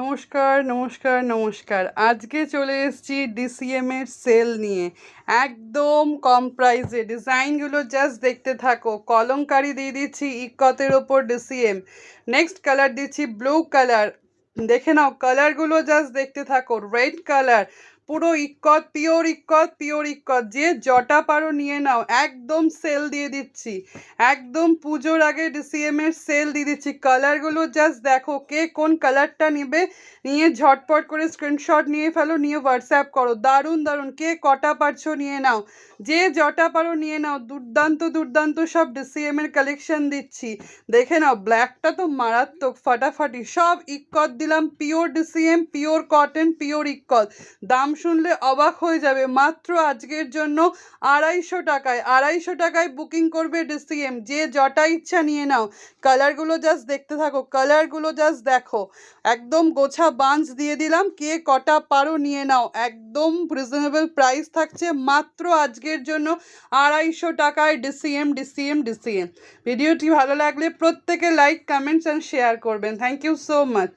নমস্কার নমস্কার নমস্কার। আজকে চলে এসেছি ডিসিএম এর সেল নিয়ে। একদম কম প্রাইসে ডিজাইনগুলো জাস্ট দেখতে থাকো। কলমকারি দিয়ে দিচ্ছি ইকতের ওপর ডিসিএম নেক্সট কালার দিচ্ছি ব্লু কালার দেখে নাও কালারগুলো জাস্ট দেখতে থাকো। রেড কালার পুরো ইক্কত, পিওর ইক্কত পিওর ইক্কত। যে জটা পারো নিয়ে নাও। একদম সেল দিয়ে দিচ্ছি। একদম পুজোর আগে ডিসিএম এর সেল দিয়ে দিচ্ছি। কালারগুলো জাস্ট দেখো কে কোন কালারটা নেবে। নিয়ে ঝটপট করে স্ক্রিনশট নিয়ে ফেলো, নিয়ে হোয়াটসঅ্যাপ করো। দারুণ দারুণ। কে কটা পারছ নিয়ে নাও। যে জটা পারো নিয়ে নাও। দুর্দান্ত দুর্দান্ত সব ডিসিএম এর কালেকশন দিচ্ছি। দেখে নাও ব্ল্যাকটা তো মারাত্মক, ফাটাফাটি। সব ইক্কত দিলাম pure DCM pure cotton pure ikkat. দাম শুনলে অবাক হয়ে যাবে। মাত্র আজকের জন্য আড়াইশো টাকায় আড়াইশো টাকায় বুকিং করবে ডিসিএম। যে জটা ইচ্ছা নিয়ে নাও। কালারগুলো জাস্ট দেখতে থাকো, কালারগুলো জাস্ট দেখো। একদম গোছা বাঞ্চ দিয়ে দিলাম। কে কটা পারো নিয়ে নাও। একদম রিজনেবল প্রাইস থাকছে মাত্র আজকের জন্য আড়াইশো টাকায় ডিসিএম ডিসিএম ডিসিএম। ভিডিওটি ভালো লাগলে প্রত্যেকে লাইক কমেন্টস অ্যান্ড শেয়ার করবেন। Thank you so much